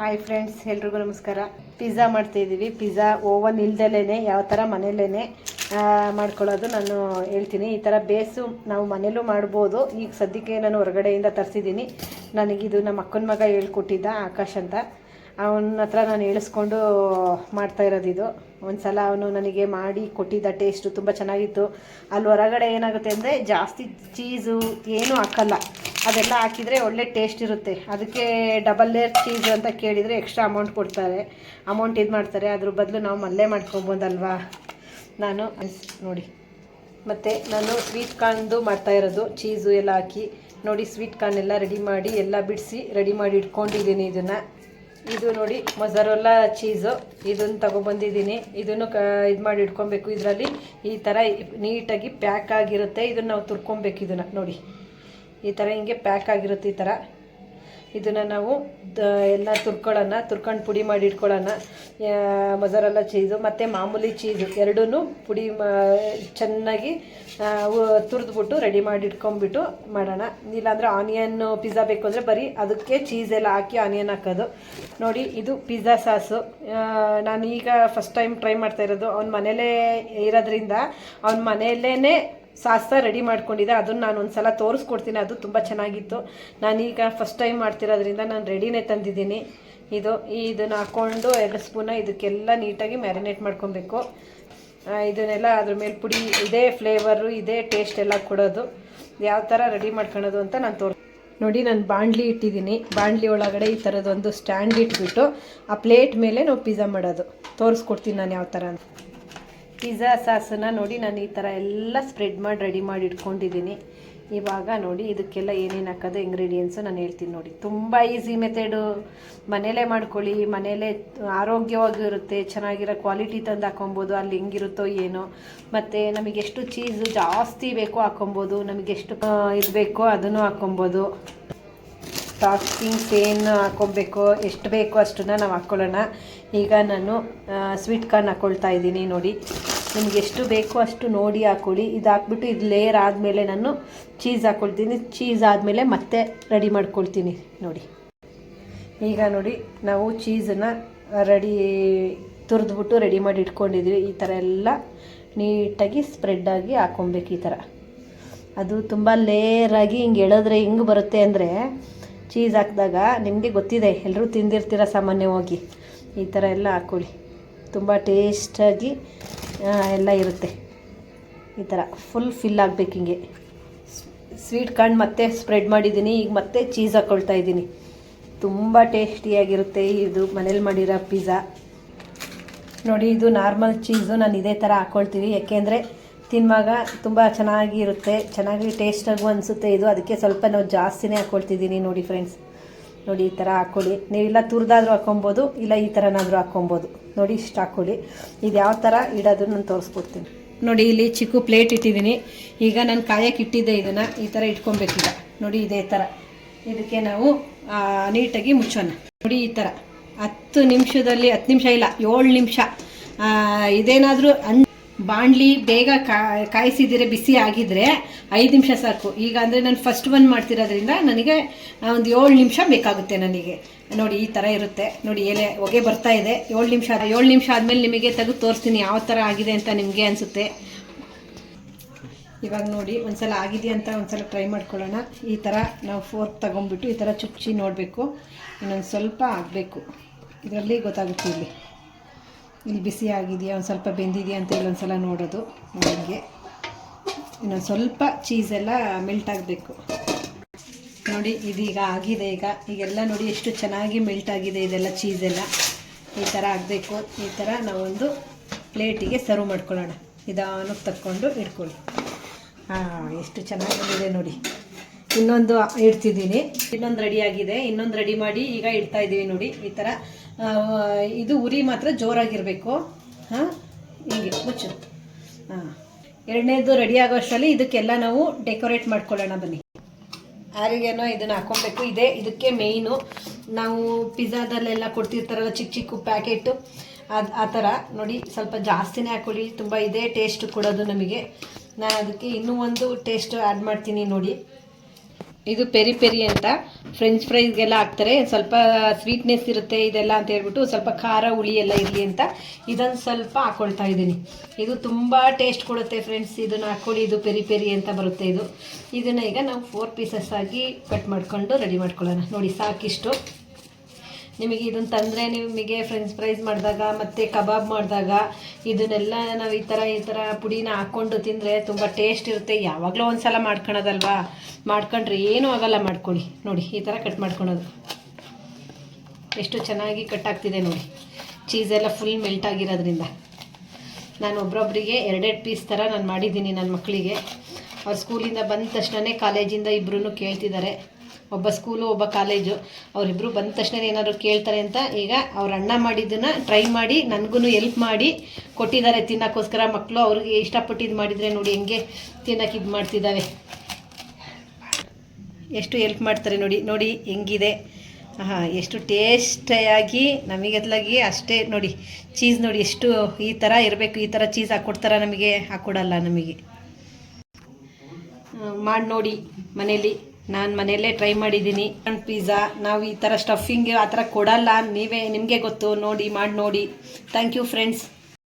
Hi friends ಎಲ್ರಿಗೂ ನಮಸ್ಕಾರ. Pizza ಮಾಡ್ತಾಯಿದ್ದೀವಿ ಪಿಜ್ಜಾ ಓವನ್ ಇಲ್ದಲೇ ಯಾವ ಥರ ಮನೇಲೇ ಮಾಡ್ಕೊಳ್ಳೋದು ನಾನು ಹೇಳ್ತೀನಿ. ಈ ಥರ ಬೇಸು ನಾವು ಮನೇಲೂ ಮಾಡ್ಬೋದು. ಈಗ ಸದ್ಯಕ್ಕೆ ನಾನು ಹೊರಗಡೆಯಿಂದ ತರಿಸಿದ್ದೀನಿ. ನನಗಿದು ನಮ್ಮ ಅಕ್ಕನ ಮಗ ಹೇಳ್ಕೊಟ್ಟಿದ್ದ ಆಕಾಶ್ ಅಂತ. ಅವನ ಹತ್ರ ನಾನು ಹೇಳಿಸ್ಕೊಂಡು ಮಾಡ್ತಾ ಇರೋದು ಇದು ಒಂದು ಸಲ ಅವನು ನನಗೆ ಮಾಡಿ ಕೊಟ್ಟಿದ್ದ ಟೇಸ್ಟು ತುಂಬ ಚೆನ್ನಾಗಿತ್ತು. ಅಲ್ಲಿ ಹೊರಗಡೆ ಏನಾಗುತ್ತೆ ಅಂದರೆ ಜಾಸ್ತಿ ಚೀಸು ಏನೂ ಹಾಕಲ್ಲ. ಅದೆಲ್ಲ ಹಾಕಿದರೆ ಒಳ್ಳೆ ಟೇಸ್ಟ್ ಇರುತ್ತೆ. ಅದಕ್ಕೆ ಡಬಲ್ ಲೇಯರ್ ಚೀಸ್ ಅಂತ ಕೇಳಿದರೆ ಎಕ್ಸ್ಟ್ರಾ ಅಮೌಂಟ್ ಕೊಡ್ತಾರೆ. ಅಮೌಂಟ್ ಇದು ಮಾಡ್ತಾರೆ. ಅದ್ರ ಬದಲು ನಾವು ಮಲ್ಲೇ ಮಾಡ್ಕೊಬೋದಲ್ವಾ? ನಾನು ನೋಡಿ. ಮತ್ತು ನಾನು ಸ್ವೀಟ್ ಕಾರ್ನ್ದು ಮಾಡ್ತಾ ಇರೋದು. ಚೀಸು ಎಲ್ಲ ಹಾಕಿ ನೋಡಿ ಸ್ವೀಟ್ ಕಾರ್ನ್ ಎಲ್ಲ ರೆಡಿ ಮಾಡಿ ಎಲ್ಲ ಬಿಡಿಸಿ ರೆಡಿ ಮಾಡಿ ಇಟ್ಕೊಂಡಿದ್ದೀನಿ ಇದನ್ನು. ಇದು ನೋಡಿ ಮೊಸರೊಲ್ಲ ಚೀಸು ಇದನ್ನು ತಗೊಬಂದಿದ್ದೀನಿ. ಇದನ್ನು ಕ, ಇದು ಮಾಡಿ ಇಟ್ಕೊಬೇಕು. ಇದರಲ್ಲಿ ಈ ಥರ ನೀಟಾಗಿ ಪ್ಯಾಕ್ ಆಗಿರುತ್ತೆ. ಇದನ್ನು ನಾವು ತುರ್ಕೊಬೇಕು ಇದನ್ನು ನೋಡಿ. ಈ ಥರ ಹಿಂಗೆ ಪ್ಯಾಕ್ ಆಗಿರುತ್ತೆ ಈ ಥರ ಇದನ್ನು ನಾವು ದ ಎಲ್ಲ ತುರ್ಕೊಳ್ಳೋಣ ತುರ್ಕೊಂಡು ಪುಡಿ ಮಾಡಿ ಇಟ್ಕೊಳ್ಳೋಣ ಮೊಸರಲ್ಲ ಚೀಸು ಮತ್ತು ಮಾಮೂಲಿ ಚೀಸು ಎರಡೂ ಪುಡಿ ಮಾ, ಚೆನ್ನಾಗಿ ತುರಿದ್ಬಿಟ್ಟು ರೆಡಿ ಮಾಡಿ ಇಟ್ಕೊಂಬಿಟ್ಟು ಮಾಡೋಣ. ಇಲ್ಲಾಂದರೆ ಆನಿಯನ್ ಪಿಜ್ಜಾ ಬೇಕು ಅಂದರೆ ಬರೀ ಅದಕ್ಕೆ ಚೀಸ್ ಎಲ್ಲ ಹಾಕಿ ಆನಿಯನ್ ಹಾಕೋದು. ನೋಡಿ, ಇದು ಪಿಜ್ಜಾ ಸಾಸು ನಾನು ಈಗ ಫಸ್ಟ್ ಟೈಮ್ ಟ್ರೈ ಮಾಡ್ತಾ ಇರೋದು. ಅವ್ನ ಮನೇಲೇ ಇರೋದ್ರಿಂದ ಅವ್ನ ಮನೆಯಲ್ಲೇ ಸಾಸ್ತ ರೆಡಿ ಮಾಡ್ಕೊಂಡಿದ್ದೆ. ಅದನ್ನು ನಾನು ಒಂದು ಸಲ ತೋರಿಸ್ಕೊಡ್ತೀನಿ. ಅದು ತುಂಬ ಚೆನ್ನಾಗಿತ್ತು. ನಾನೀಗ ಫಸ್ಟ್ ಟೈಮ್ ಮಾಡ್ತಿರೋದ್ರಿಂದ ನಾನು ರೆಡಿನೇ ತಂದಿದ್ದೀನಿ. ಇದು, ಇದನ್ನು ಹಾಕ್ಕೊಂಡು ಎರಡು ಸ್ಪೂನ ಇದಕ್ಕೆಲ್ಲ ನೀಟಾಗಿ ಮ್ಯಾರಿನೇಟ್ ಮಾಡ್ಕೊಬೇಕು. ಇದನ್ನೆಲ್ಲ ಅದ್ರ ಮೇಲೆ ಪುಡಿ, ಇದೇ ಫ್ಲೇವರು ಇದೇ ಟೇಸ್ಟ್ ಎಲ್ಲ ಕೊಡೋದು. ಯಾವ ಥರ ರೆಡಿ ಮಾಡ್ಕೊಳೋದು ಅಂತ ನಾನು ತೋರ್ ನೋಡಿ, ನಾನು ಬಾಂಡ್ಲಿ ಇಟ್ಟಿದ್ದೀನಿ. ಬಾಂಡ್ಲಿ ಒಳಗಡೆ ಈ ಥರದೊಂದು ಸ್ಟ್ಯಾಂಡ್ ಇಟ್ಬಿಟ್ಟು, ಆ ಪ್ಲೇಟ್ ಮೇಲೆ ನಾವು ಪಿಜ್ಜಾ ಮಾಡೋದು. ತೋರಿಸ್ಕೊಡ್ತೀನಿ ನಾನು ಯಾವ ಥರ ಅಂತ. ಪಿಜ್ಜಾ ಸಾಸನ್ನು ನೋಡಿ ನಾನು ಈ ಥರ ಎಲ್ಲ ಸ್ಪ್ರೆಡ್ ಮಾಡಿ ರೆಡಿ ಮಾಡಿ ಇಟ್ಕೊಂಡಿದ್ದೀನಿ. ಇವಾಗ ನೋಡಿ ಇದಕ್ಕೆಲ್ಲ ಏನೇನು ಹಾಕೋದು ಇಂಗ್ರೀಡಿಯೆಂಟ್ಸು ನಾನು ಹೇಳ್ತೀನಿ ನೋಡಿ. ತುಂಬ ಈಸಿ ಮೆಥಡು ಮನೇಲೇ ಮಾಡ್ಕೊಳ್ಳಿ, ಮನೇಲೇ ಆರೋಗ್ಯವಾಗಿರುತ್ತೆ ಚೆನ್ನಾಗಿರೋ ಕ್ವಾಲಿಟಿ ತಂದು ಹಾಕೊಬೋದು, ಅಲ್ಲಿ ಹೆಂಗಿರುತ್ತೋ ಏನೋ. ಮತ್ತು ನಮಗೆ ಎಷ್ಟು ಚೀಸು ಜಾಸ್ತಿ ಬೇಕೋ ಹಾಕೊಬೋದು ನಮಗೆಷ್ಟು ಇದು ಬೇಕೋ ಅದನ್ನು ಹಾಕೊಬೋದು. ಟಾಸ್ಟಿಂಗ್ಸ್ ಏನು ಹಾಕ್ಕೊಬೇಕು, ಎಷ್ಟು ಬೇಕೋ ಅಷ್ಟನ್ನ ನಾವು ಹಾಕ್ಕೊಳ್ಳೋಣ ಈಗ ನಾನು ಸ್ವೀಟ್ ಕಾರ್ನ್ ಹಾಕ್ಕೊಳ್ತಾ ಇದ್ದೀನಿ ನೋಡಿ. ನಿಮ್ಗೆ ಎಷ್ಟು ಬೇಕೋ ಅಷ್ಟು ನೋಡಿ ಹಾಕ್ಕೊಳ್ಳಿ ಇದು ಹಾಕ್ಬಿಟ್ಟು ಇದು ಲೇಯರ್ ಆದಮೇಲೆ ನಾನು ಚೀಸ್ ಹಾಕ್ಕೊಳ್ತೀನಿ ಚೀಸ್ ಆದಮೇಲೆ ಮತ್ತೆ ರೆಡಿ ಮಾಡ್ಕೊಳ್ತೀನಿ ನೋಡಿ. ಈಗ ನೋಡಿ, ನಾವು ಚೀಸನ್ನು ರೆಡಿ ತುರಿದ್ಬಿಟ್ಟು ರೆಡಿ ಮಾಡಿ ಇಟ್ಕೊಂಡಿದ್ವಿ. ಈ ಥರ ಎಲ್ಲ ನೀಟಾಗಿ ಸ್ಪ್ರೆಡ್ಡಾಗಿ ಹಾಕ್ಕೊಬೇಕು ಈ ಥರ ಅದು ತುಂಬ ಲೇಯರಾಗಿ ಹಿಂಗೆ ಎಳೆದ್ರೆ ಹೆಂಗೆ ಬರುತ್ತೆ ಅಂದರೆ ಚೀಸ್ ಹಾಕಿದಾಗ ನಿಮಗೆ ಗೊತ್ತಿದೆ ಎಲ್ಲರೂ ತಿಂದಿರ್ತೀರ ಸಾಮಾನ್ಯವಾಗಿ. ಈ ಥರ ಎಲ್ಲ ಹಾಕ್ಕೊಳ್ಳಿ. ತುಂಬ ಟೇಸ್ಟಾಗಿ ಎಲ್ಲ ಇರುತ್ತೆ. ಈ ಥರ ಫುಲ್ ಫಿಲ್ ಆಗಬೇಕು ಹಿಂಗೆ. ಸ್ವೀಟ್ ಕಾರ್ನ್ ಮತ್ತೆ ಸ್ಪ್ರೆಡ್ ಮಾಡಿದ್ದೀನಿ, ಈಗ ಮತ್ತೆ ಚೀಸ್ ಹಾಕ್ಕೊಳ್ತಾ ಇದ್ದೀನಿ. ತುಂಬ ಟೇಸ್ಟಿಯಾಗಿರುತ್ತೆ ಇದು ಮನೇಲಿ ಮಾಡಿರೋ ಪಿಜ್ಜಾ ನೋಡಿ, ಇದು ನಾರ್ಮಲ್ ಚೀಸು ನಾನು ಇದೇ ಥರ ಹಾಕ್ಕೊಳ್ತೀವಿ. ಯಾಕೆಂದರೆ ತಿನ್ನುವಾಗ ತುಂಬ ಚೆನ್ನಾಗಿರುತ್ತೆ, ಚೆನ್ನಾಗಿ ಟೇಸ್ಟಾಗೂ ಅನಿಸುತ್ತೆ ಇದು. ಅದಕ್ಕೆ ಸ್ವಲ್ಪ ನಾವು ಜಾಸ್ತಿನೇ ಹಾಕ್ಕೊಳ್ತಿದ್ದೀನಿ ನೋಡಿ ಫ್ರೆಂಡ್ಸ್ ನೋಡಿ ಈ ಥರ ಹಾಕ್ಕೊಳ್ಳಿ ನೀವಿಲ್ಲ ತುರಿದಾದ್ರೂ ಹಾಕ್ಕೊಬೋದು ಇಲ್ಲ ಈ ಥರನಾದರೂ ಹಾಕ್ಕೊಬೋದು ನೋಡಿ ಇಷ್ಟು ಹಾಕ್ಕೊಳ್ಳಿ ಇದು ಯಾವ ಥರ ಇಡೋದು ನಾನು ತೋರಿಸ್ಕೊಡ್ತೀನಿ. ನೋಡಿ ಇಲ್ಲಿ ಚಿಕ್ಕ ಪ್ಲೇಟ್ ಇಟ್ಟಿದ್ದೀನಿ. ಈಗ ನಾನು ಕಾಯಕ್ಕೆ ಇಟ್ಟಿದ್ದೆ ಇದನ್ನು. ಈ ಥರ ಇಟ್ಕೊಬೇಕೀಗ. ನೋಡಿ ಇದೇ ಥರ ಇದಕ್ಕೆ ನಾವು ನೀಟಾಗಿ ಮುಚ್ಚೋಣ. ನೋಡಿ ಈ ಥರ ಹತ್ತು ನಿಮಿಷದಲ್ಲಿ, ಹತ್ತು ನಿಮಿಷ ಇಲ್ಲ, ಏಳು ನಿಮಿಷ. ಇದೇನಾದರೂ ಅನ್ ಬಾಣಲಿ ಬೇಗ ಕಾಯಿಸಿದರೆ, ಬಿಸಿ ಆಗಿದ್ರೆ ಐದು ನಿಮಿಷ ಸಾಕು. ಈಗ ಅಂದರೆ ನಾನು ಫಸ್ಟ್ ಒನ್ ಮಾಡ್ತಿರೋದ್ರಿಂದ ನನಗೆ ಒಂದು ಏಳು ನಿಮಿಷ ಬೇಕಾಗುತ್ತೆ ನನಗೆ. ನೋಡಿ, ಈ ಥರ ಇರುತ್ತೆ. ನೋಡಿ, ಎಲೆ ಹೊಗೆ ಬರ್ತಾ ಇದೆ. ಏಳು ನಿಮಿಷ ಏಳು ನಿಮಿಷ ಆದಮೇಲೆ ನಿಮಗೆ ತೆಗೆದು ತೋರಿಸ್ತೀನಿ ಯಾವ ಥರ ಆಗಿದೆ ಅಂತ ನಿಮಗೆ ಅನಿಸುತ್ತೆ. ಇವಾಗ ನೋಡಿ, ಒಂದ್ಸಲ ಆಗಿದೆಯಾ ಅಂತ ಒಂದ್ಸಲ ಟ್ರೈ ಮಾಡ್ಕೊಳ್ಳೋಣ. ಈ ಥರ ನಾವು ಫೋರ್ಕ್ ತಗೊಂಡ್ಬಿಟ್ಟು ಈ ಥರ ಚುಚ್ಚಿ ನೋಡಬೇಕು. ಇನ್ನೊಂದು ಸ್ವಲ್ಪ ಆಗಬೇಕು. ಇದರಲ್ಲಿ ಗೊತ್ತಾಗುತ್ತೆ ಇಲ್ಲಿ. ಇಲ್ಲಿ ಬಿಸಿ ಆಗಿದೆಯಾ? ಒಂದು ಸ್ವಲ್ಪ ಬೆಂದಿದೆಯಾ ಅಂತ ಇಲ್ಲೊಂದು ಸಲ ನೋಡೋದು ನನಗೆ ಇನ್ನೊಂದು ಸ್ವಲ್ಪ ಚೀಸೆಲ್ಲ ಮೆಲ್ಟ್ ಆಗಬೇಕು. ನೋಡಿ, ಇದೀಗ ಆಗಿದೆ ಈಗ. ಈಗೆಲ್ಲ ನೋಡಿ ಎಷ್ಟು ಚೆನ್ನಾಗಿ ಮೆಲ್ಟ್ ಆಗಿದೆ ಇದೆಲ್ಲ ಚೀಸೆಲ್ಲ ಈ ಥರ ಆಗಬೇಕು. ಈ ಥರ ನಾವೊಂದು ಪ್ಲೇಟಿಗೆ ಸರ್ವ್ ಮಾಡ್ಕೊಳ್ಳೋಣ. ನಿಧಾನಕ್ಕೆ ತಕ್ಕೊಂಡು ಇಟ್ಕೊಳ್ಳಿ. ಹಾಂ, ಎಷ್ಟು ಚೆನ್ನಾಗಿ ಬಂದಿದೆ ನೋಡಿ. ಇನ್ನೊಂದು ಇಡ್ತಿದ್ದೀನಿ. ಇನ್ನೊಂದು ರೆಡಿ ಆಗಿದೆ. ಇನ್ನೊಂದು ರೆಡಿ ಮಾಡಿ ಈಗ ಇಡ್ತಾ ಇದ್ದೀವಿ ನೋಡಿ. ಈ ಥರ ಇದು ಉರಿ ಮಾತ್ರ ಜೋರಾಗಿರಬೇಕು. ಹಾಂ? ಹೀಗೆ, ಮುಚ್ಚು. ಹಾಂ ಎರಡನೇದು ರೆಡಿ ಆಗೋ ಅಷ್ಟರಲ್ಲಿ ಇದಕ್ಕೆಲ್ಲ ನಾವು ಡೆಕೋರೇಟ್ ಮಾಡ್ಕೊಳ್ಳೋಣ ಬನ್ನಿ. ಆರಿಗೇನೋ ಇದನ್ನು ಹಾಕ್ಕೊಬೇಕು. ಇದೇ ಇದಕ್ಕೆ ಮೇಯ್ನು ನಾವು ಪಿಜ್ಜಾದಲ್ಲೆಲ್ಲ ಕೊಡ್ತಿರ್ತಾರಲ್ಲ, ಚಿಕ್ಕ ಚಿಕ್ಕ ಪ್ಯಾಕೆಟು ಅದು, ಆ ಥರ. ನೋಡಿ, ಸ್ವಲ್ಪ ಜಾಸ್ತಿನೇ ಹಾಕೊಳ್ಳಿ ತುಂಬ ಇದೇ ಟೇಸ್ಟ್ ಕೊಡೋದು ನಮಗೆ. ನಾನು ಅದಕ್ಕೆ ಇನ್ನೂ ಒಂದು ಟೇಸ್ಟ್ ಆ್ಯಡ್ ಮಾಡ್ತೀನಿ ನೋಡಿ. ಇದು ಪೆರಿ ಪೆರಿ ಅಂತ. ಫ್ರೆಂಚ್ ಫ್ರೈಸ್ಗೆಲ್ಲ ಹಾಕ್ತಾರೆ. ಸ್ವಲ್ಪ ಸ್ವೀಟ್ನೆಸ್ ಇರುತ್ತೆ ಇದೆಲ್ಲ ಅಂತ ಹೇಳ್ಬಿಟ್ಟು ಸ್ವಲ್ಪ ಖಾರ ಹುಳಿ ಎಲ್ಲ ಇರಲಿ ಅಂತ ಇದನ್ನು ಸ್ವಲ್ಪ ಹಾಕ್ಕೊಳ್ತಾ ಇದ್ದೀನಿ. ಇದು ತುಂಬ ಟೇಸ್ಟ್ ಕೊಡುತ್ತೆ ಫ್ರೆಂಡ್ಸ್ ಇದನ್ನು ಹಾಕ್ಕೊಳ್ಳಿ ಇದು ಪೆರಿ ಪೆರಿ ಅಂತ ಬರುತ್ತೆ ಇದು. ಇದನ್ನು ಈಗ ನಾವು ಫೋರ್ ಪೀಸಸ್ ಆಗಿ ಕಟ್ ಮಾಡಿಕೊಂಡು ರೆಡಿ ಮಾಡ್ಕೊಳ್ಳೋಣ. ನೋಡಿ ಸಾಕಿಷ್ಟು. ನಿಮಗೆ ಇದನ್ನು ತಂದರೆ ನಿಮಗೆ ಫ್ರೆಂಚ್ ಫ್ರೈಸ್ ಮಾಡಿದಾಗ ಮತ್ತು ಕಬಾಬ್ ಮಾಡಿದಾಗ ಇದನ್ನೆಲ್ಲ ನಾವು ಈ ಥರ ಈ ಥರ ಪುಡಿನ ಹಾಕ್ಕೊಂಡು ತಿಂದರೆ ತುಂಬ ಟೇಸ್ಟ್ ಇರುತ್ತೆ. ಯಾವಾಗಲೂ ಒಂದು ಸಲ ಮಾಡ್ಕೊಳೋದಲ್ವಾ? ಮಾಡ್ಕೊಂಡ್ರೆ ಏನೂ ಆಗಲ್ಲ ಮಾಡ್ಕೊಳ್ಳಿ. ನೋಡಿ, ಈ ಥರ ಕಟ್ ಮಾಡ್ಕೊಳೋದು. ಎಷ್ಟು ಚೆನ್ನಾಗಿ ಕಟ್ ಆಗ್ತಿದೆ ನೋಡಿ. ಚೀಸೆಲ್ಲ ಫುಲ್ ಮೆಲ್ಟ್ ಆಗಿರೋದ್ರಿಂದ. ನಾನು ಒಬ್ರೊಬ್ಬರಿಗೆ ಎರಡೆರಡು ಪೀಸ್ ಥರ ನಾನು ಮಾಡಿದ್ದೀನಿ ನನ್ನ ಮಕ್ಕಳಿಗೆ ಅವ್ರು ಸ್ಕೂಲಿಂದ ಬಂದ ತಕ್ಷಣವೇ ಕಾಲೇಜಿಂದ ಇಬ್ಬರೂ ಕೇಳ್ತಿದ್ದಾರೆ. ಒಬ್ಬ ಸ್ಕೂಲು ಒಬ್ಬ ಕಾಲೇಜು ಅವರಿಬ್ಬರು ಬಂದ ತಕ್ಷಣ ಏನಾದ್ರು ಕೇಳ್ತಾರೆ ಅಂತ ಈಗ ಅವ್ರ ಅಣ್ಣ ಮಾಡಿದ್ದನ್ನು ಟ್ರೈ ಮಾಡಿ ನನಗೂ ಎಲ್ಪ್ ಮಾಡಿ ಕೊಟ್ಟಿದ್ದಾರೆ ತಿನ್ನೋಕ್ಕೋಸ್ಕರ. ಮಕ್ಕಳು ಅವ್ರಿಗೆ ಇಷ್ಟಪಟ್ಟಿದ್ದು ಮಾಡಿದರೆ ನೋಡಿ ಹೆಂಗೆ ತಿನ್ನೋಕೆ ಇದು ಮಾಡ್ತಿದ್ದಾವೆ. ಎಷ್ಟು ಎಲ್ಪ್ ಮಾಡ್ತಾರೆ ನೋಡಿ ನೋಡಿ ಹೆಂಗಿದೆ. ಹಾಂ ಎಷ್ಟು ಟೇಸ್ಟಿಯಾಗಿ ನಮಗೆದ್ಲಾಗಿ ಅಷ್ಟೇ ನೋಡಿ ಚೀಸ್ ನೋಡಿ ಎಷ್ಟು ಈ ಥರ ಇರಬೇಕು, ಈ ಥರ ಚೀಸ್ ಹಾಕ್ಕೊಡ್ತಾರ ನಮಗೆ ಹಾಕ್ಕೊಡಲ್ಲ ನಮಗೆ. ಮಾಡಿ ನೋಡಿ ಮನೇಲಿ. ನಾನು ಮನೆಯಲ್ಲೇ ಟ್ರೈ ಮಾಡಿದ್ದೀನಿ. ಪಿಜ್ಜಾ ನಾವು ಈ ಥರ ಸ್ಟಫಿಂಗ್ ಆ ಥರ ಕೊಡಲ್ಲ. ನೀವೇ ನಿಮಗೆ ಗೊತ್ತು. ನೋಡಿ, ಮಾಡಿ ನೋಡಿ. Thank you friends